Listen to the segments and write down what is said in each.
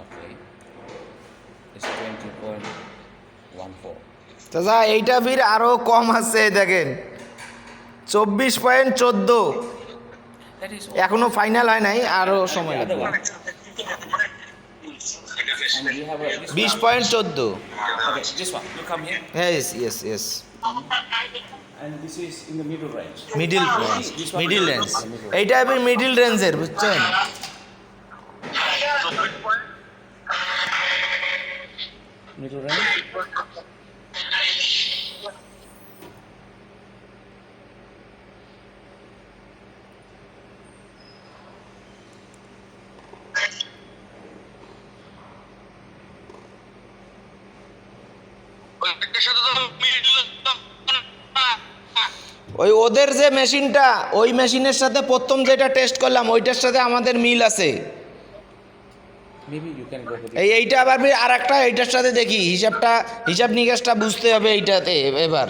Okay. It's 20.14. চাচা এইটা ফির আরও কম আছে দেখেন। চব্বিশ পয়েন্ট চোদ্দ। এখনও ফাইনাল হয় নাই আরও সময় লাগবে। বিশ পয়েন্ট চোদ্দ। Here. Yes yes yes And this is in the middle range. Middle range middle range এইটা এবার মিডিল রেঞ্জের বুঝছেন Middle range. ওই ওদের যে মেশিনটা ওই মেশিনের সাথে প্রথম যেটা টেস্ট করলাম ওইটার সাথে আমাদের মিল আছে. এই এইটা আবার আর একটা এইটার সাথে দেখি হিসাবটা হিসাব নিকাশটা বুঝতে হবে এইটাতে এবার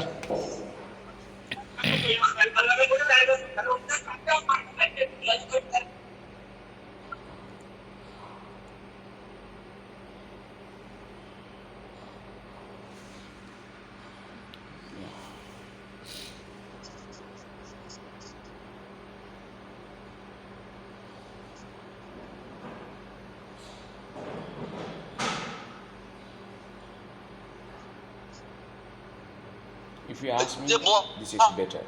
If you ask me, this is better.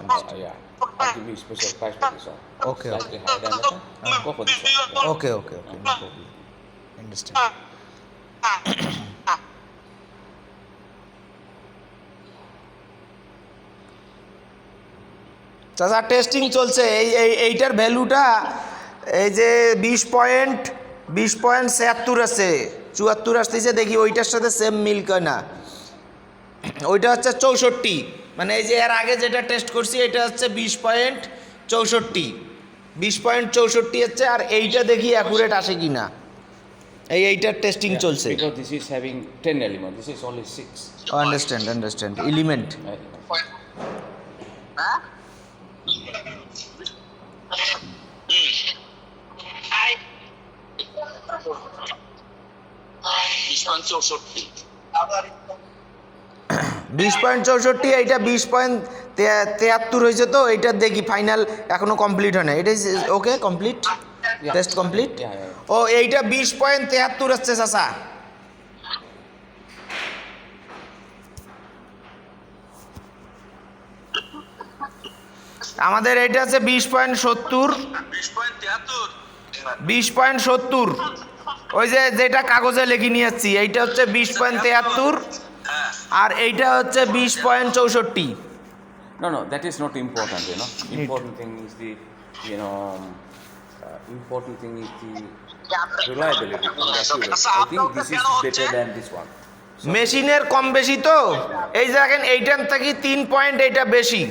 And uh, yeah, I'll give you special price for this one. Okay, Slightly higher diameter. Go for this one. Okay okay okay no problem understand চাচা testing চলছে এই এই এইটার ভ্যালুটা এই যে বিশ point বিশ পয়েন্ট ছিয়াত্তর আছে চুয়াত্তর আসতেছে দেখি ওইটার সাথে সেম মিল করে না ওইটা হচ্ছে চৌষট্টি মানে এই যে এর আগে যেটা টেস্ট করছি এটা হচ্ছে বিশ পয়েন্ট চৌষট্টি বিশ পয়েন্ট চৌষট্টি হচ্ছে আর এইটা দেখি অ্যাকুরেট আসে কি না এই এইটার টেস্টিং চলছে Because this is having 10 elements. This is only 6. Understand understand element চৌষট্টি বিশ পয়েন্ট চৌষট্টি এইটা বিশ পয়েন্ট তেয়াত্তর হয়েছে তো এইটা দেখি ফাইনাল এখনও কমপ্লিট হয় না এটা ওকে কমপ্লিট টেস্ট কমপ্লিট. ও এইটা বিশ পয়েন্ট তেহাত্তর হচ্ছে চাচা। আমাদের এটা আছে বিশ পয়েন্ট সত্তর। বিশ পয়েন্ট তিয়াত্তর? সত্তর। ওই যে যেটা কাগজে লিখে নিয়ে যাচ্ছি এইটা হচ্ছে বিশ পয়েন্ট তেহাত্তর হ্যাঁ আর এইটা হচ্ছে বিশ পয়েন্ট চৌষট্টি। No that is not important you know মেশিনের কম বেশি তো? এই যে দেখেন এইটার থেকে তিন পয়েন্ট এইটা বেশি।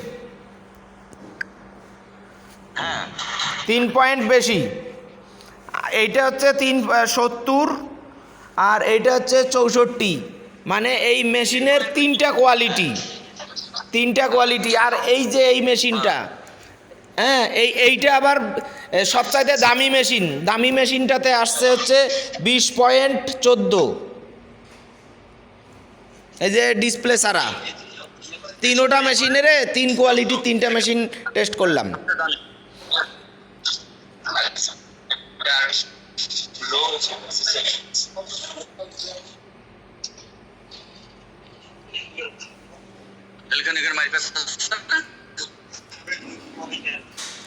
তিন পয়েন্ট বেশি। এইটা হচ্ছে তিন সত্তর আর এইটা হচ্ছে চৌষট্টি। মানে এই মেশিনের তিনটা কোয়ালিটি তিনটা কোয়ালিটি আর এই যে এই মেশিনটা হ্যাঁ এই এইটা আবার সবচাইতে দামি মেশিন। দামি মেশিনটাতে আসছে হচ্ছে বিশ পয়েন্ট চোদ্দ। এই যে ডিসপ্লে সারা তিনোটা মেশিনের তিন কোয়ালিটি তিনটা মেশিন টেস্ট করলাম।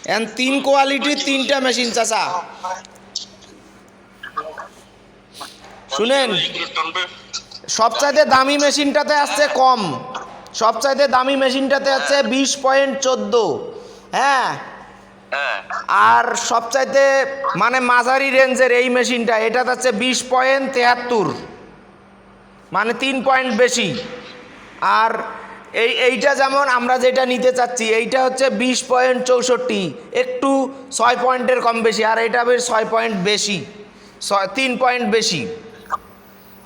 এন তিন কোয়ালিটির তিনটা মেশিন চাচা। শুনেন, সবচাইতে দামি মেশিনটাতে আসছে কম। সবচাইতে দামি মেশিনটাতে আছে বিশ পয়েন্ট চোদ্দ। হ্যাঁ? আর সবচাইতে মানে মাঝারি রেঞ্জের এই মেশিনটা এটা হচ্ছে বিশ পয়েন্ট তেহাত্তর। মানে তিন পয়েন্ট বেশি। আর এই, এইটা যেমন আমরা যেটা নিতে চাচ্ছি, এইটা হচ্ছে বিশ পয়েন্ট চৌষট্টি, একটু ছয় পয়েন্টের কম বেশি, আর এটা বেশ ছয় পয়েন্ট বেশি তিন পয়েন্ট বেশি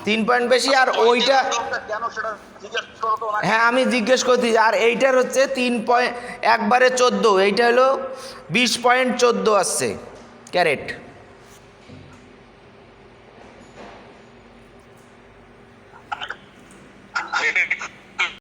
তিন পয়েন্ট বেশি, আর ওইটা। হ্যাঁ আমি জিজ্ঞেস করছি, আর এইটার হচ্ছে তিন পয়েন্ট, একবারে চোদ্দ, এইটা হলো বিশ পয়েন্ট চোদ্দ আসছে, ক্যারেট